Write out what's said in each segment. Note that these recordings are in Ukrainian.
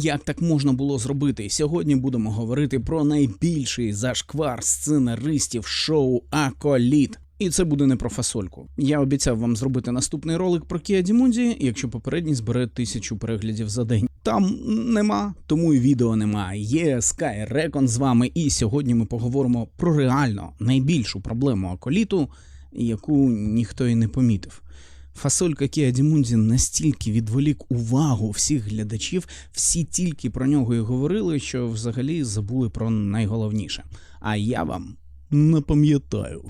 Як так можна було зробити? Сьогодні будемо говорити про найбільший зашквар сценаристів шоу Аколіт. І це буде не про фасольку. Я обіцяв вам зробити наступний ролик про Кіа Дімунді, якщо попередній збере тисячу переглядів за день. Там нема, тому і відео нема. Є Sky Recon з вами, і сьогодні ми поговоримо про реально найбільшу проблему аколіту, яку ніхто і не помітив. Фасолька Kia Дімунді настільки відволік увагу всіх глядачів, всі тільки про нього і говорили, що взагалі забули про найголовніше. А я вам не пам'ятаю.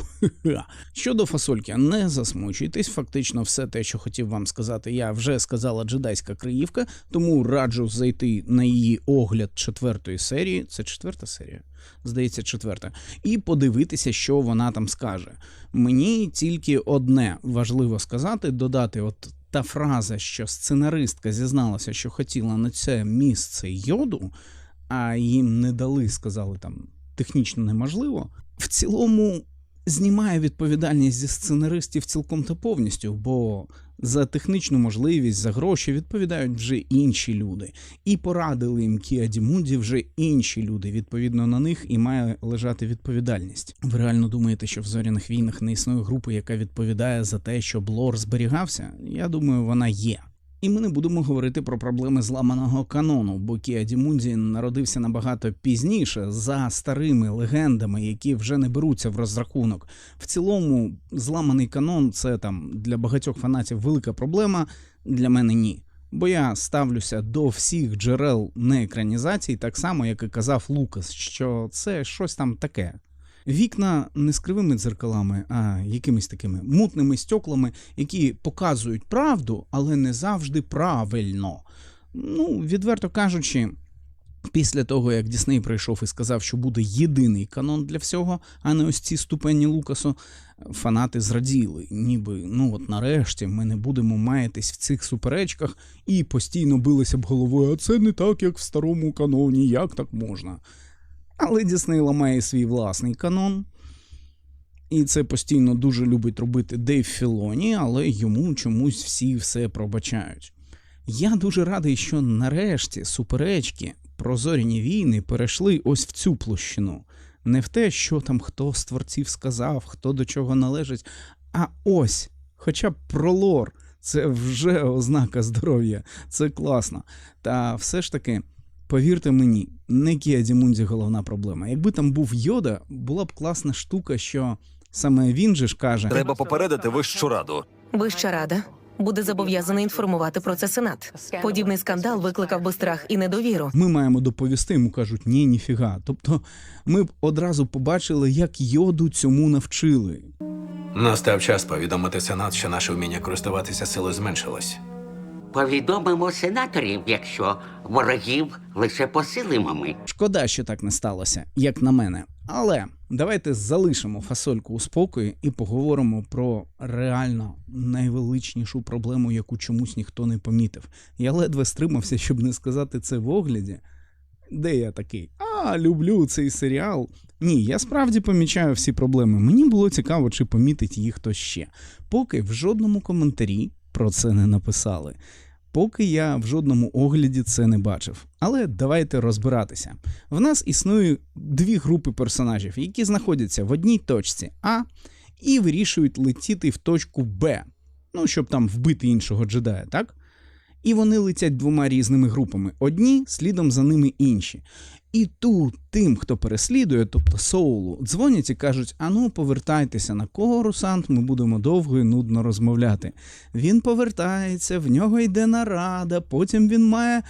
Щодо фасольки, не засмучуйтесь. Фактично, все те, що хотів вам сказати, я вже сказала джедайська Криївка, тому раджу зайти на її огляд четвертої серії. Це четверта серія? Здається, четверта, і подивитися, що вона там скаже. Мені тільки одне важливо сказати: додати, от та фраза, що сценаристка зізналася, що хотіла на це місце йоду, а їм не дали, сказали там технічно неможливо. В цілому знімає відповідальність зі сценаристів цілком та повністю, бо за технічну можливість, за гроші відповідають вже інші люди. І порадили їм Кіа Дімунді вже інші люди. Відповідно на них і має лежати відповідальність. Ви реально думаєте, що в зоряних війнах не існує групи, яка відповідає за те, щоб лор зберігався? Я думаю, вона є. І ми не будемо говорити про проблеми зламаного канону, бо Кіа Дімунді народився набагато пізніше за старими легендами, які вже не беруться в розрахунок. В цілому, зламаний канон це там для багатьох фанатів велика проблема. Для мене ні. Бо я ставлюся до всіх джерел неекранізацій, так само як і казав Лукас, що це щось там таке. Вікна не з кривими дзеркалами, а якимись такими мутними стеклами, які показують правду, але не завжди правильно. Ну, відверто кажучи, після того, як Дісней прийшов і сказав, що буде єдиний канон для всього, а не ось ці ступені Лукасу, фанати зраділи. Ніби ну от нарешті ми не будемо маятись в цих суперечках і постійно билися б головою, а це не так, як в старому каноні, як так можна. Але Дісней ламає свій власний канон. І це постійно дуже любить робити Дейв Філоні, але йому чомусь всі все пробачають. Я дуже радий, що нарешті суперечки про зоряні війни перейшли ось в цю площину. Не в те, що там хто з творців сказав, хто до чого належить, а ось, хоча б про лор, це вже ознака здоров'я, це класно. Та все ж таки. Повірте мені, не Кіа Дімунді головна проблема. Якби там був йода, була б класна штука, що саме він же ж каже: Треба попередити вищу раду. Вища рада буде зобов'язана інформувати про це сенат. Подібний скандал викликав би страх і недовіру. ми маємо доповісти. Йому кажуть, ні, ніфіга. Тобто, ми б одразу побачили, як йоду цьому навчили. Настав час повідомити Сенат, що наше вміння користуватися силою зменшилось. Повідомимо сенаторів, якщо ворогів лише посилимо ми. Шкода, що так не сталося, як на мене. Але давайте залишимо фасольку у спокої і поговоримо про реально найвеличнішу проблему, яку чомусь ніхто не помітив. Я ледве стримався, щоб не сказати це в огляді. Де я такий? А, люблю цей серіал. Ні, я справді помічаю всі проблеми. Мені було цікаво, чи помітить їх хтось ще. Поки в жодному коментарі про це не написали. Поки я в жодному огляді це не бачив. Але давайте розбиратися. В нас існує дві групи персонажів, які знаходяться в одній точці А і вирішують летіти в точку Б. Ну, щоб там вбити іншого джедая, так? І вони летять двома різними групами: одні слідом за ними інші. І тут тим, хто переслідує, тобто Соулу, дзвонять і кажуть: ану, повертайтеся на корусант, ми будемо довго і нудно розмовляти. Він повертається, в нього йде нарада, потім він має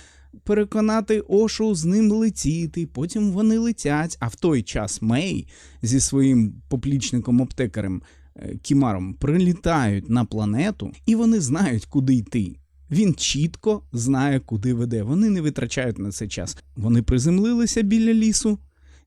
переконати Ошу з ним летіти, потім вони летять. А в той час Мей зі своїм поплічником аптекарем е, Кімаром прилітають на планету, і вони знають, куди йти. Він чітко знає, куди веде. Вони не витрачають на це час. Вони приземлилися біля лісу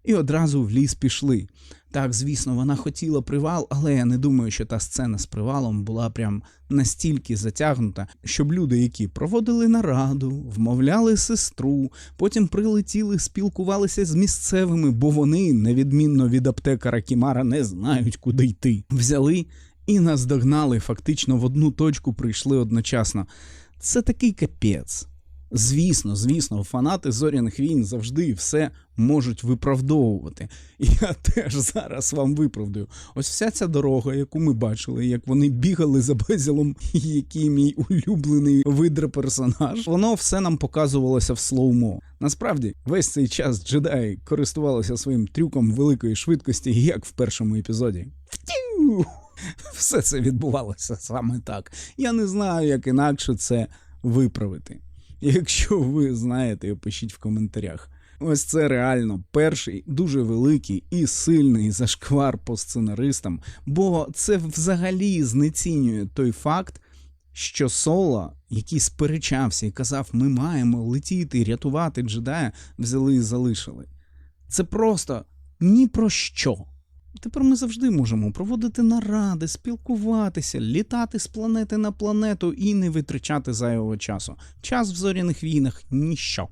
і одразу в ліс пішли. Так, звісно, вона хотіла привал, але я не думаю, що та сцена з привалом була прям настільки затягнута, щоб люди, які проводили нараду, вмовляли сестру, потім прилетіли, спілкувалися з місцевими, бо вони, на відмінно від аптекара Кімара, не знають, куди йти. Взяли і наздогнали, фактично в одну точку прийшли одночасно. Це такий капець. Звісно, звісно, фанати зоряних війн завжди все можуть виправдовувати. Я теж зараз вам виправдаю. Ось вся ця дорога, яку ми бачили, як вони бігали за безілом, який мій улюблений видра персонаж, воно все нам показувалося в слоумо. Насправді, весь цей час джедаї користувалися своїм трюком великої швидкості, як в першому епізоді. Втю! Все це відбувалося саме так. Я не знаю, як інакше це виправити. Якщо ви знаєте, пишіть в коментарях. Ось це реально перший дуже великий і сильний зашквар по сценаристам, бо це взагалі знецінює той факт, що Соло, який сперечався і казав, ми маємо летіти рятувати джедая, взяли і залишили. Це просто ні про що. Тепер ми завжди можемо проводити наради, спілкуватися, літати з планети на планету і не витрачати зайвого часу. Час в зоряних війнах ніщо.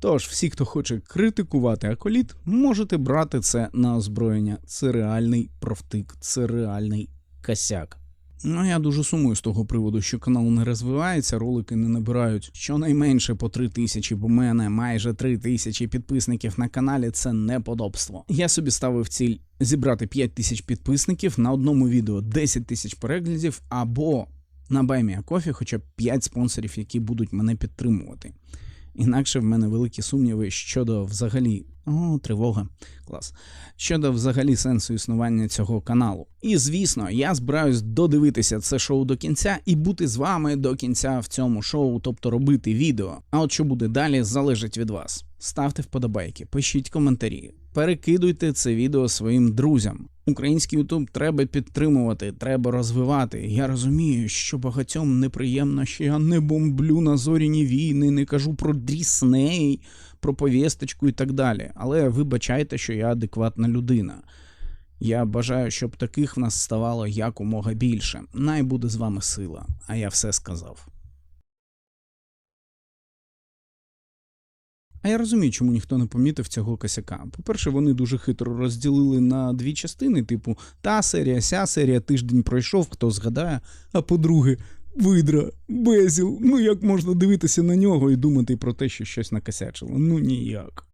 Тож, всі, хто хоче критикувати Аколіт, можете брати це на озброєння. Це реальний профтик, це реальний косяк. Ну, я дуже сумую з того приводу, що канал не розвивається, ролики не набирають щонайменше по 3 тисячі, бо мене майже 3 тисячі підписників на каналі це неподобство. Я собі ставив ціль зібрати 5 тисяч підписників на одному відео 10 тисяч переглядів, або на Баймія Кофі хоча б 5 спонсорів, які будуть мене підтримувати. Інакше в мене великі сумніви щодо взагалі. О, тривога. Клас. Щодо взагалі сенсу існування цього каналу. І звісно, я збираюсь додивитися це шоу до кінця і бути з вами до кінця в цьому шоу, тобто робити відео. А от що буде далі, залежить від вас. Ставте вподобайки, пишіть коментарі, перекидуйте це відео своїм друзям. Український Ютуб треба підтримувати, треба розвивати. Я розумію, що багатьом неприємно, що я не бомблю на зоряні війни, не кажу про Дрісней, про повісточку і так далі. Але вибачайте, що я адекватна людина. Я бажаю, щоб таких в нас ставало якомога більше. Най буде з вами сила. А я все сказав. А я розумію, чому ніхто не помітив цього косяка. По-перше, вони дуже хитро розділили на дві частини, типу, та серія, ся серія, тиждень пройшов, хто згадає. А по-друге, видра, безіл. Ну як можна дивитися на нього і думати про те, що щось накосячило? Ну ніяк.